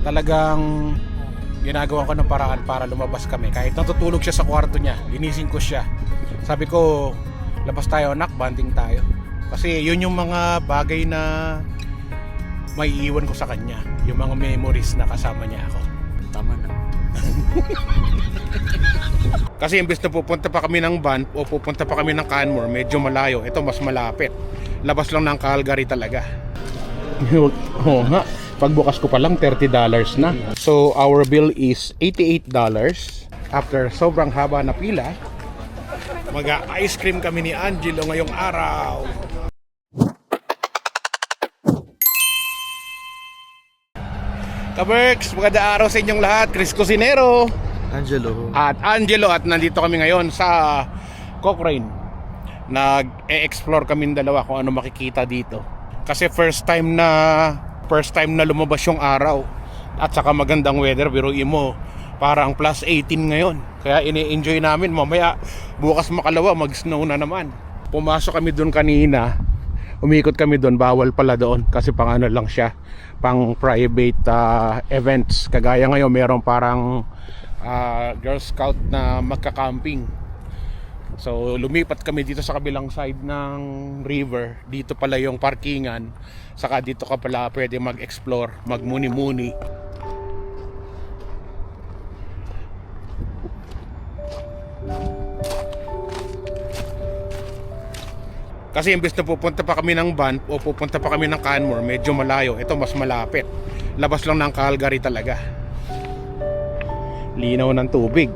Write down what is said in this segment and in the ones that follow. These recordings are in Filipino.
talagang ginagawa ko ng paraan para lumabas kami. Kahit natutulog siya sa kwarto niya, ginising ko siya. Sabi ko, labas tayo anak, banding tayo. Kasi yun yung mga bagay na may iwan ko sa kanya. Yung mga memories na kasama niya ako. Tama na. Kasi imbes na pupunta pa kami ng van o pupunta pa kami ng Canmore, medyo malayo. Ito mas malapit. Labas lang ng Calgary talaga. Oo nga. Pagbukas ko pa lang, $30 na. So, our bill is $88. After sobrang haba na pila, mag-ice cream kami ni Angelo ngayong araw. Kaberks, maganda araw sa inyong lahat. Chris Cusinero Angelo. at Angelo at nandito kami ngayon sa Cochrane. Nag-e-explore kami dalawa kung ano makikita dito. Kasi first time na first time na lumabas yung araw at saka magandang weather pero mo parang plus 18 ngayon. Kaya ini-enjoy namin mamaya bukas makalawa mag-snow na naman. Pumasok kami doon kanina. Umikot kami doon, bawal pala doon kasi pang ano lang siya, pang private ah, events. Kagaya ngayon meron parang ah, Girl Scout na magka-camping. So lumipat kami dito sa kabilang side ng river. Dito pala yung parkingan. Saka dito ka pala pwede mag-explore, magmuni-muni. Kasi imbes na pupunta pa kami ng van o pupunta pa kami ng Canmore, medyo malayo. Ito mas malapit. Labas lang ng Calgary talaga. Linaw ng tubig.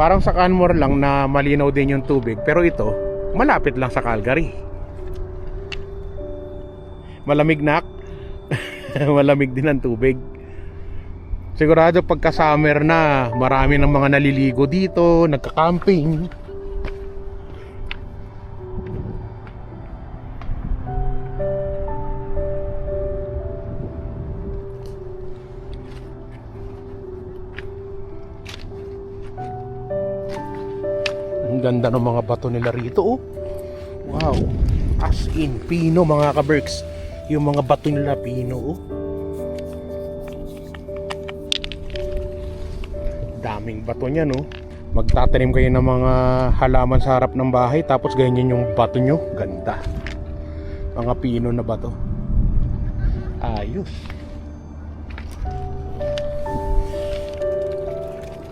Parang sa Canmore lang na malinaw din yung tubig. Pero ito, malapit lang sa Calgary. Malamig nak. Malamig din ang tubig. Sigurado pagka summer na, marami ng mga naliligo dito, nagka-camping. Ganda ng mga bato nila rito oh. Wow. As in pino mga kaberks. Yung mga bato nila pino oh. Daming bato niya no. Magtatanim kayo ng mga halaman sa harap ng bahay tapos ganyan yung bato nyo. Ganda. Mga pino na bato. Ayos.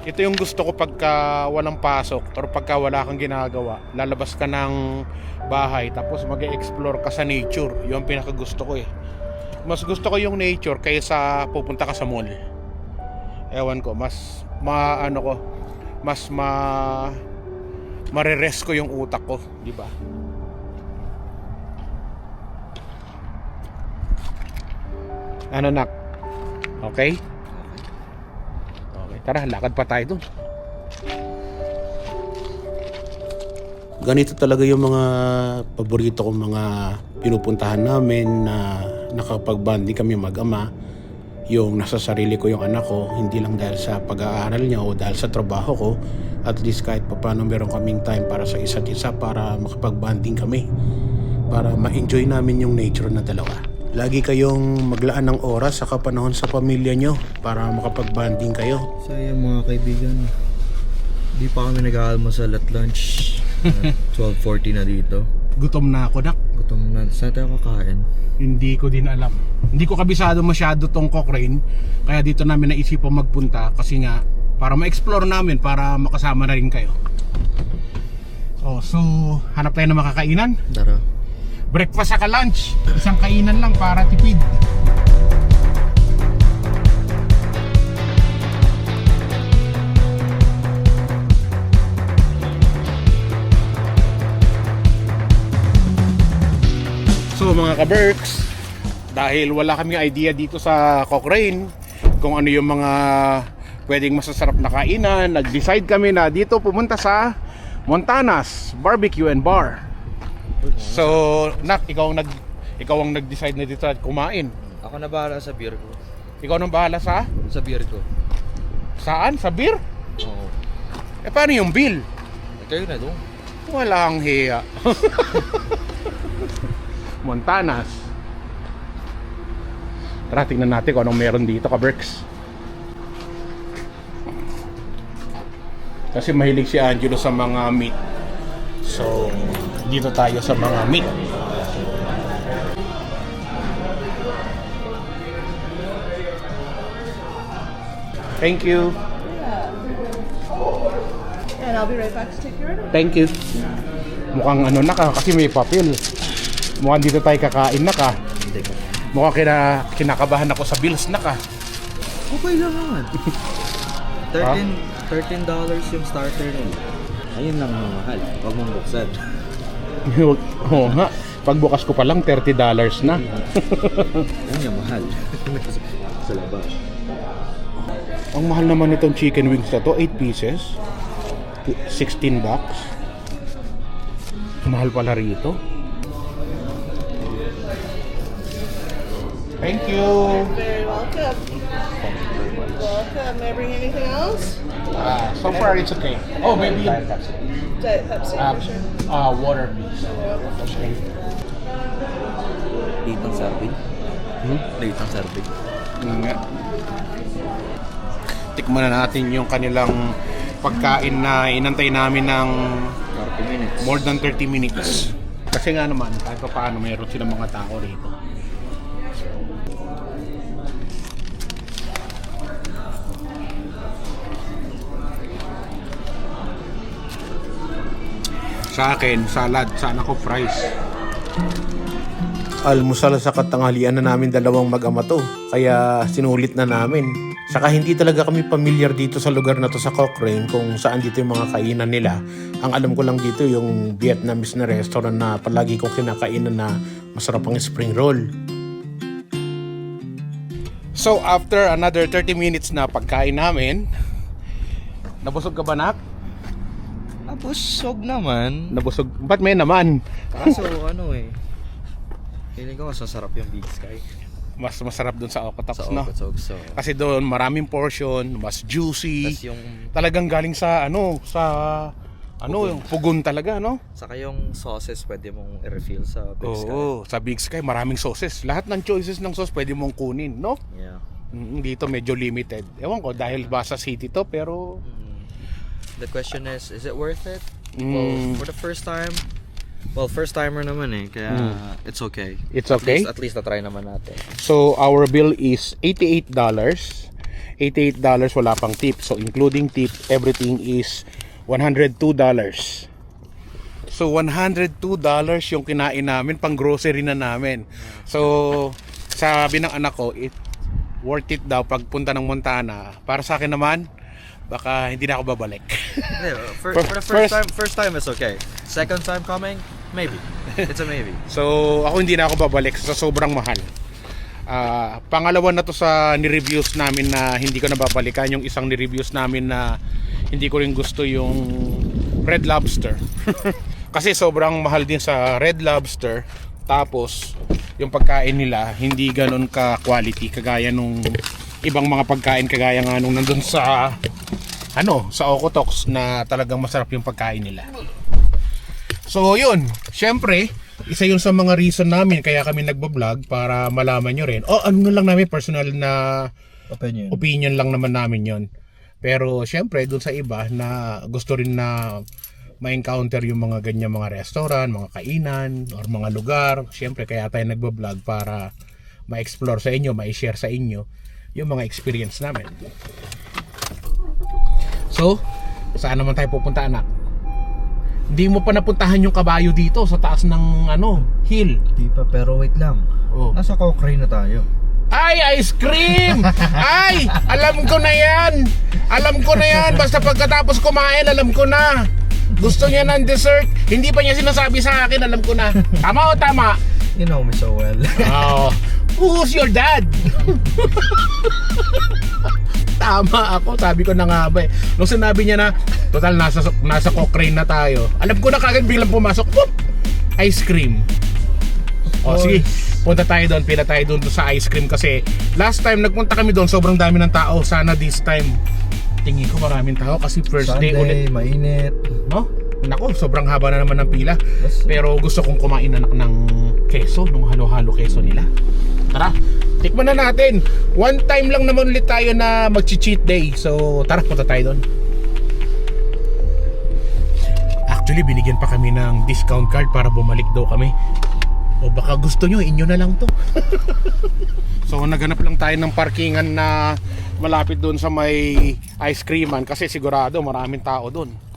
Ito yung gusto ko pagka walang pasok or pagka wala kang ginagawa. Lalabas ka ng bahay tapos mag explore ka sa nature. Yun ang pinaka gusto ko eh. Mas gusto ko yung nature kaysa pupunta ka sa mall. Ewan ko, mas ma ano ko, mas ma marerest ko yung utak ko, di ba? Ano nak? Okay? Okay, tara, lakad pa tayo dun. Ganito talaga yung mga paborito kong mga pinupuntahan namin na nakapag-bonding kami mag-ama. Yung nasa sarili ko yung anak ko, hindi lang dahil sa pag-aaral niya o dahil sa trabaho ko. At least kahit paano meron kaming time para sa isa't isa para makapag-bonding kami. Para ma-enjoy namin yung nature na dalawa. Lagi kayong maglaan ng oras sa kapanahon sa pamilya nyo para makapag-bonding kayo. Saya mga kaibigan. Di pa kami nag-aalmusal at lunch. Uh, 12.40 na dito. Gutom na ako, nak. Gutom na. Saan tayo kakain? Hindi ko din alam. Hindi ko kabisado masyado tong Cochrane. Kaya dito namin naisipan magpunta kasi nga para ma-explore namin para makasama na rin kayo. Oh, so hanap tayo ng makakainan. Tara. Breakfast saka lunch. Isang kainan lang para tipid. So mga ka-Berks, dahil wala kaming idea dito sa Cochrane kung ano yung mga pwedeng masasarap na kainan, nag-decide kami na dito pumunta sa Montanas Barbecue and Bar. So, Nak, ikaw ang nag ikaw ang nag-decide na dito at kumain. Ako na bahala sa beer ko. Ikaw nang bahala sa Sa beer ko. saan? Sa beer? Oo. Eh paano yung bill? Eh, kayo na doon. Walang hiya. Montanas. Tara, tingnan natin kung anong meron dito, ka-Berks. Kasi mahilig si Angelo sa mga meat. So, dito tayo sa mga meat. Thank you. And I'll be right back to take your order. Thank you. Mukhang ano na ka, kasi may papel. Mukhang dito tayo kakain na ka. Hindi ko. Mukhang kina, kinakabahan ako sa bills na ka. Okay lang naman. 13, 13 dollars yung starter nila. Ayun lang ang mahal. Huwag mong buksan. Oo nga. Pagbukas ko pa lang, $30 na. Yung mahal. sa labas. Ang mahal naman itong chicken wings na to, 8 pieces. 16 bucks. Mahal pala rito. Thank you. Very welcome. Welcome. May I bring anything else? Ah, so far it's okay. Oh, maybe Diet Pepsi uh, for sure. Uh, water. Late ang serving. Hmm? Late ang serving. Yun nga. Tikman na natin yung kanilang pagkain na inantay namin ng 40 minutes. more than 30 minutes. Kasi nga naman, kahit pa paano, mayroon silang mga tao rito. Sa akin, salad. Sana ko fries. Almusal sa katanghalian na namin dalawang mag-ama to. Kaya sinulit na namin. Saka hindi talaga kami familiar dito sa lugar na to sa Cochrane kung saan dito yung mga kainan nila. Ang alam ko lang dito yung Vietnamese na restaurant na palagi kong kinakainan na masarap ang spring roll. So after another 30 minutes na pagkain namin, nabusog ka ba nak? Nabusog naman. Nabusog. Ba't may naman? Kaso ano eh. Feeling ko mas masarap yung Big Sky. Mas masarap dun sa Okotoks, Sa no? Okotsog. So, Kasi doon maraming portion, mas juicy. tas yung Talagang galing sa ano, sa ano, Pugon. yung pugon talaga, no? Saka yung sauces pwede mong i-refill sa Big Sky. Oo, sa Big Sky maraming sauces. Lahat ng choices ng sauce pwede mong kunin, no? Yeah. Mm, Dito medyo limited. Ewan ko dahil ba sa city to pero Mm. The question is, is it worth it? Mm. Well, for the first time, well, first timer naman eh, kaya Mm. it's okay. it's At okay. least, at least na-try naman natin. So our bill is $88. $88 wala pang tip. So including tip, everything is $102. So $102 yung kinain namin, pang grocery na namin. So sabi ng anak ko, it worth it daw pagpunta ng Montana. Para sa akin naman, baka hindi na ako babalik. Yeah, for, For- for the first- first, time, first time it's okay. Second time coming, maybe. It's a maybe. So, ako hindi na ako babalik sa sobrang mahal. Ah, pangalawa na to sa ni-reviews namin na hindi ko nababalikan yung isang ni-reviews namin na hindi ko rin gusto yung Red Lobster. Kasi sobrang mahal din sa Red Lobster. Tapos yung pagkain nila hindi ganun ka quality kagaya nung ibang mga pagkain kagaya nga nung nandun sa ano, sa Okotoks na talagang masarap yung pagkain nila. So yun, syempre, isa yun sa mga reason namin kaya kami nagbablog para malaman nyo rin. O ano na lang namin, personal na Opinion. opinion lang naman namin yon. Pero syempre, dun sa iba na gusto rin na ma-encounter yung mga ganyan mga restaurant, mga kainan, or mga lugar. Syempre, kaya tayo nagbablog para ma-explore sa inyo, ma-share sa inyo yung mga experience namin. So, saan naman tayo pupunta anak? Hindi mo pa napuntahan yung kabayo dito sa taas ng ano, hill. Di pa, pero wait lang. Oh. Nasa Cochrane na tayo. Ay, ice cream! Ay, alam ko na yan! Alam ko na yan! Basta pagkatapos kumain, alam ko na! Gusto niya ng dessert. Hindi pa niya sinasabi sa akin, alam ko na. Tama o tama? You know me so well. Oh, who's your dad? Tama ako, sabi ko na nga ba eh. Nung sinabi niya na, total nasa, nasa Cochrane na tayo. Alam ko na kagad biglang pumasok, whoop! Ice cream. O Of sige, punta tayo doon, pila tayo doon sa ice cream kasi last time nagpunta kami doon, sobrang dami ng tao. Sana this time, tingin ko maraming tao kasi first day ulit. Sunday, mainit. No? Nako, sobrang haba na naman ng pila. Yes. Pero gusto kong kumain anak ng keso, nung halo-halo keso nila. Tara, Tikman na natin. One time lang naman ulit tayo na mag-cheat day. So, tara, punta tayo doon. Actually, binigyan pa kami ng discount card para bumalik daw kami. O baka gusto nyo, inyo na lang to. so, naghanap lang tayo ng parkingan na malapit doon sa may ice creaman kasi sigurado maraming tao doon.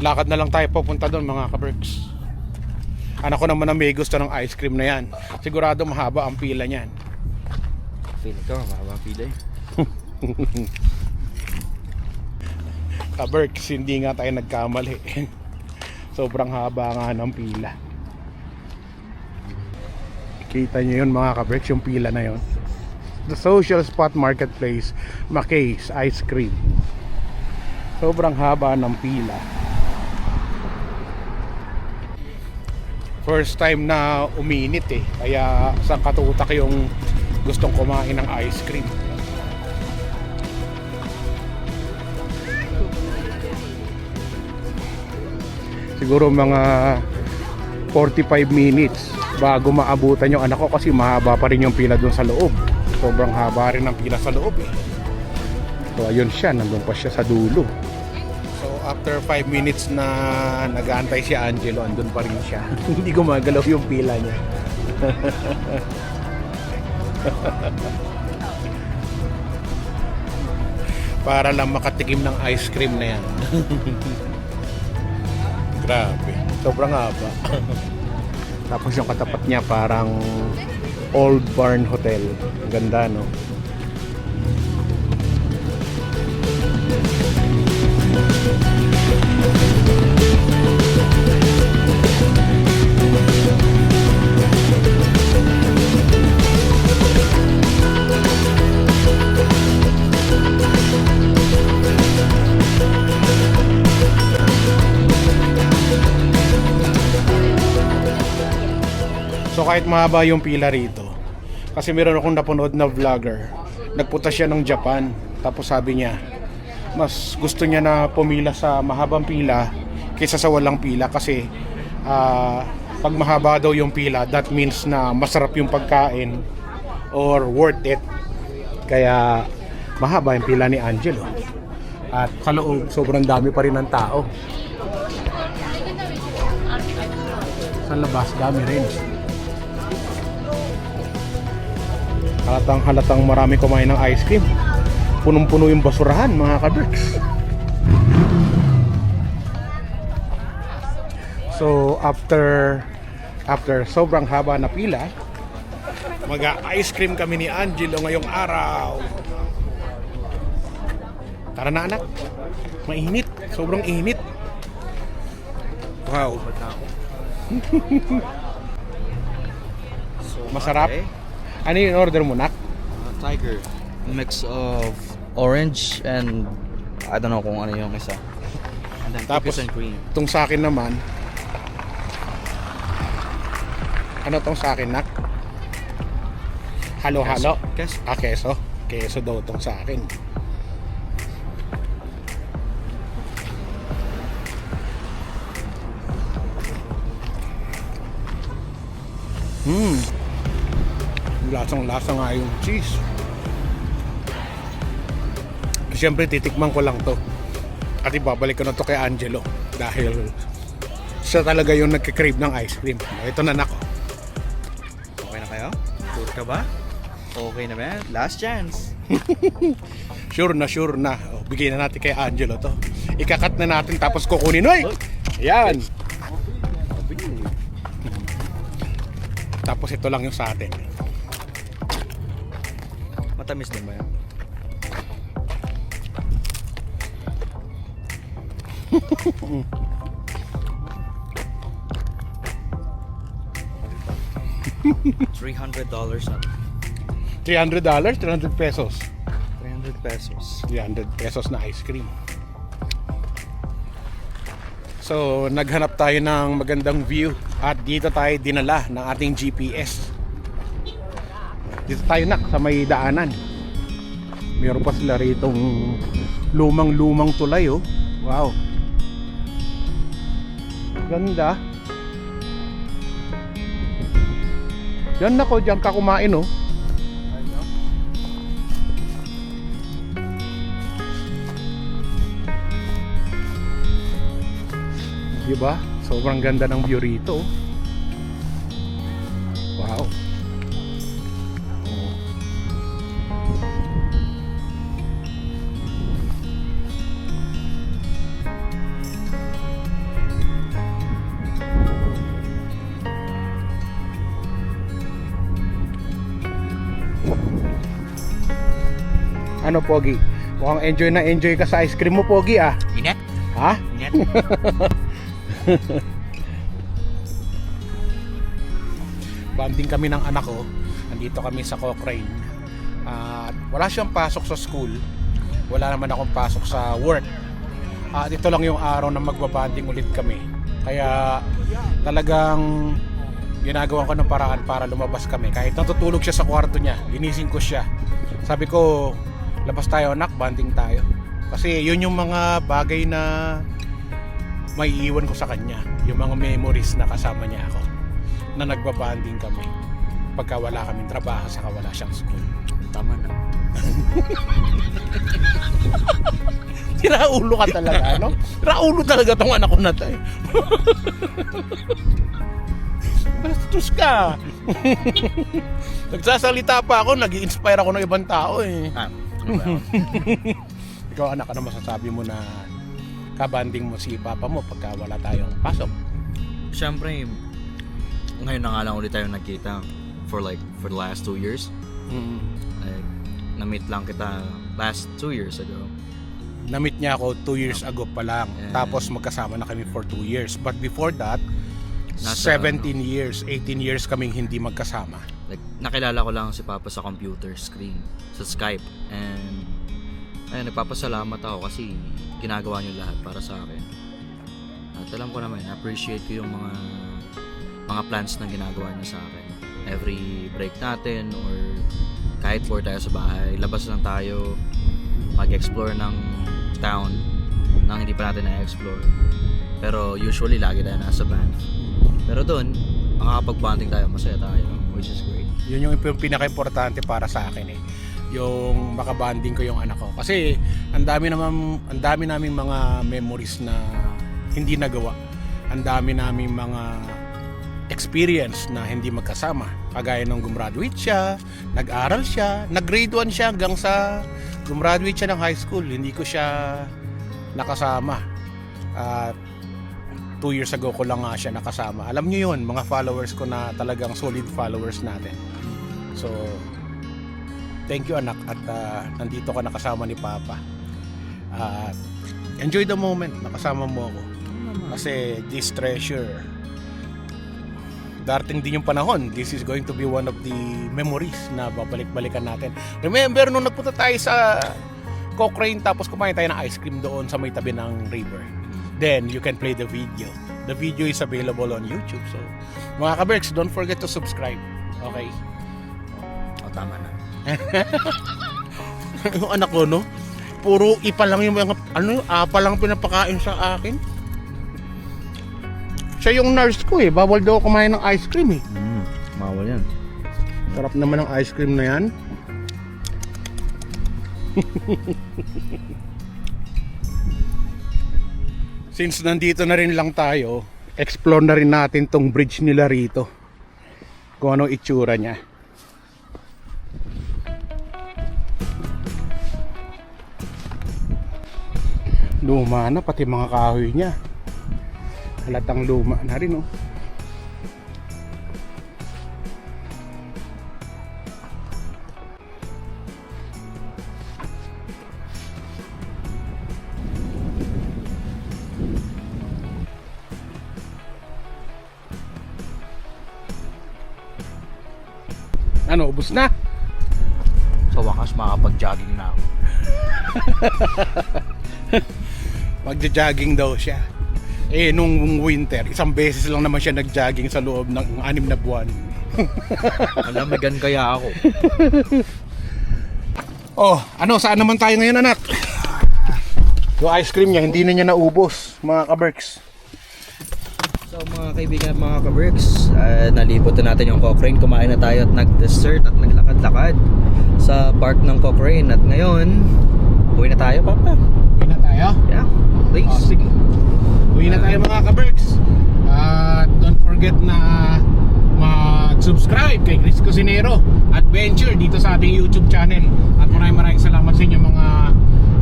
Lakad na lang tayo papunta doon mga kaberks. Anak ko naman na may gusto ng ice cream na yan. Sigurado mahaba ang pila niyan. Feeling ko, mahaba ang pila eh. Kaberks, hindi nga tayo nagkamali. Sobrang haba nga ng pila. Kita nyo yun mga kaberks, yung pila na yun. The Social Spot Marketplace, Mackay's Ice Cream. Sobrang haba ng pila. First time na uminit eh. Kaya sa katutak yung gustong kumain ng ice cream. siguro mga 45 minutes bago maabutan yung anak ko kasi mahaba pa rin yung pila doon sa loob sobrang haba rin ang pila sa loob eh so ayun siya nandun pa siya sa dulo after 5 minutes na nag-aantay si Angelo andun pa rin siya hindi gumagalaw yung pila niya para lang makatikim ng ice cream na yan Grabe. Sobrang haba. Tapos yung katapat niya parang Old Barn Hotel. Ganda, no? Kahit mahaba yung pila rito, kasi meron akong napanood na vlogger, nagpunta siya ng Japan, tapos sabi niya, mas gusto niya na pumila sa mahabang pila kaysa sa walang pila kasi ah, pag mahaba daw yung pila, that means na masarap yung pagkain or worth it. Kaya mahaba yung pila ni Angelo. At sa loob, sobrang dami pa rin ng tao. Sa labas, dami rin. Halatang halatang marami kumain ng ice cream. Punong-puno yung basurahan mga kabricks. So after after sobrang haba na pila, mag-ice cream kami ni Angelo ngayong araw. Tara na anak. Mainit. Sobrang init. Wow. Masarap? Ano yung order mo, Nak? Uh, tiger. Mix of orange and I don't know kung ano yung isa. And then Tapos- and cream. Itong sa akin naman. Ano tong sa akin, Nak? Halo-halo? Kes- Ah, keso. Keso daw tong sa akin. Lasang lasa nga yung cheese. Siyempre titikman ko lang to. At ibabalik ko na to kay Angelo. Dahil siya talaga yung nagkikrave ng ice cream. Ito na nako. Okay na kayo? Sure ka ba? Okay na ba? Last chance. Sure na, sure na. O, bigyan na natin kay Angelo to. Ikakat na natin tapos kukunin. Hoy! Ayan. Tapos ito lang yung sa atin. Matamis din ba yan? Three hundred dollars na. $300, 300 pesos. 300 pesos. 300 pesos na ice cream. So, naghanap tayo ng magandang view at dito tayo dinala ng ating GPS. Dito tayo nak sa may daanan. Meron pa sila ritong lumang-lumang tulay oh. Wow. Ganda. Yan nako, diyan ka kumain oh. Diba? Sobrang ganda ng view rito. oh. Ano, Pogi? Mukhang enjoy na enjoy ka sa ice cream mo, Pogi ah. Init? Ha? Init? Banding kami ng anak ko. Nandito kami sa Cochrane. At wala siyang pasok sa school. Wala naman akong pasok sa work. At ito lang yung araw na magbabanding ulit kami. Kaya talagang ginagawa ko ng paraan para lumabas kami. Kahit natutulog siya sa kwarto niya, ginising ko siya. Sabi ko, labas tayo anak, banding tayo. Kasi yun yung mga bagay na may iwan ko sa kanya. Yung mga memories na kasama niya ako na nagbabanding kami pagka wala kaming trabaho saka wala siyang school. Tama na. Tiraulo ka talaga, ano? Tiraulo talaga tong anak ko na eh. Bastos ka. Nagsasalita pa ako, nag inspire ako ng ibang tao eh. Ah, ano ba yun? Ikaw anak, ano masasabi mo na kabanding mo si papa mo pagka wala tayong pasok? Siyempre, ngayon na nga lang ulit tayo nagkita for like, for the last two years. Mm. Like, na-meet lang kita last two years ago. Na-meet niya ako 2 years ago pa lang. Yeah. Tapos magkasama na kami for 2 years. But before that, Nasa, 17 years, 18 years kaming hindi magkasama. Like, nakilala ko lang si Papa sa computer screen, sa Skype. And, ayun, nagpapasalamat ako kasi ginagawa niyo lahat para sa akin. At alam ko naman, appreciate ko yung mga mga plans na ginagawa niya sa akin. Every break natin or kahit bored tayo sa bahay, labas lang tayo, mag-explore ng town nang hindi pa natin na-explore. Pero usually, lagi tayo nasa van. Pero doon, makakapag-bonding tayo, masaya tayo, which is great. Yun yung yung pinaka-importante para sa akin eh. Yung makabanding ko yung anak ko. Kasi ang dami naman ang dami naming mga memories na hindi nagawa. Ang dami naming mga experience na hindi magkasama. Kagaya nung gumraduate siya, nag-aral siya, nag-grade 1 siya hanggang sa gumraduate siya ng high school. Hindi ko siya nakasama. At two years ago ko lang nga siya nakasama. Alam niyo yun, mga followers ko na talagang solid followers natin. So, thank you anak at ah, nandito ka nakasama ni Papa. At enjoy the moment, nakasama mo ako. Kasi this treasure, darating din yung panahon, this is going to be one of the memories na babalik-balikan natin. Remember, nung nagpunta tayo sa Cochrane tapos kumain tayo ng ice cream doon sa may tabi ng river. Then, you can play the video. The video is available on YouTube. So, mga kaberks, don't forget to subscribe. Okay? O, tama na. yung anak ko, no? Puro ipa lang yung mga, ano yung apa lang pinapakain sa akin. Siya yung nurse ko eh. Bawal daw kumain ng ice cream eh. Mm, mawal yan. Sarap naman ng ice cream na yan. Since nandito na rin lang tayo, explore na rin natin tong bridge nila rito. Kung anong itsura niya. Luma na pati mga kahoy niya. Halatang luma na rin oh. Makapag-jogging na ako. Magja-jogging daw siya. Eh, nung winter, isang beses lang naman siya nag-jogging sa loob ng anim na buwan. Alamigan kaya ako. Oh, ano, saan naman tayo ngayon, anak? Yung ice cream niya, hindi na niya naubos, mga kaberks. So, mga kaibigan mga ka-Berks, uh, nalibot na natin yung Cochrane. Kumain na tayo at nag-dessert at naglakad-lakad sa park ng Cochrane. At ngayon, uwi na tayo, Papa. Uwi na tayo? Yeah, please. Oh, sige. Uwi na tayo mga ka-Berks. At don't forget na mag-subscribe kay Chris Cusinero Adventure dito sa ating YouTube channel. At maraming maraming salamat sa inyo mga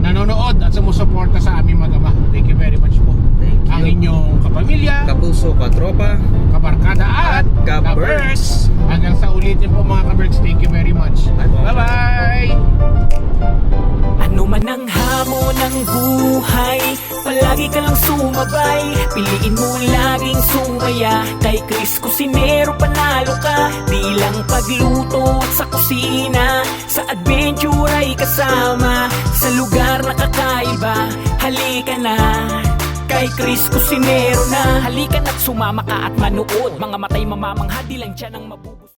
nanonood at sumusuporta sa aming magama. Thank you very much po. Thank you. Ang inyong kapamilya, Kapuso, katropa. kabarkada at ka-Berks. Hanggang sa ulitin po mga ka-Berks. Thank you very much. Bye-bye. Bye-bye! Ano man ang hamon ng buhay Palagi ka lang sumabay Piliin mo laging sumaya Kay Chris Cusinero panalo ka Di lang pagluto at sa kusina Sa adventure ay kasama Sa lugar na kakaiba Halika na Kay Chris Cusinero na. Halika na't sumama ka at manood. Mga matay mamamangha di lang dyan ang mabubus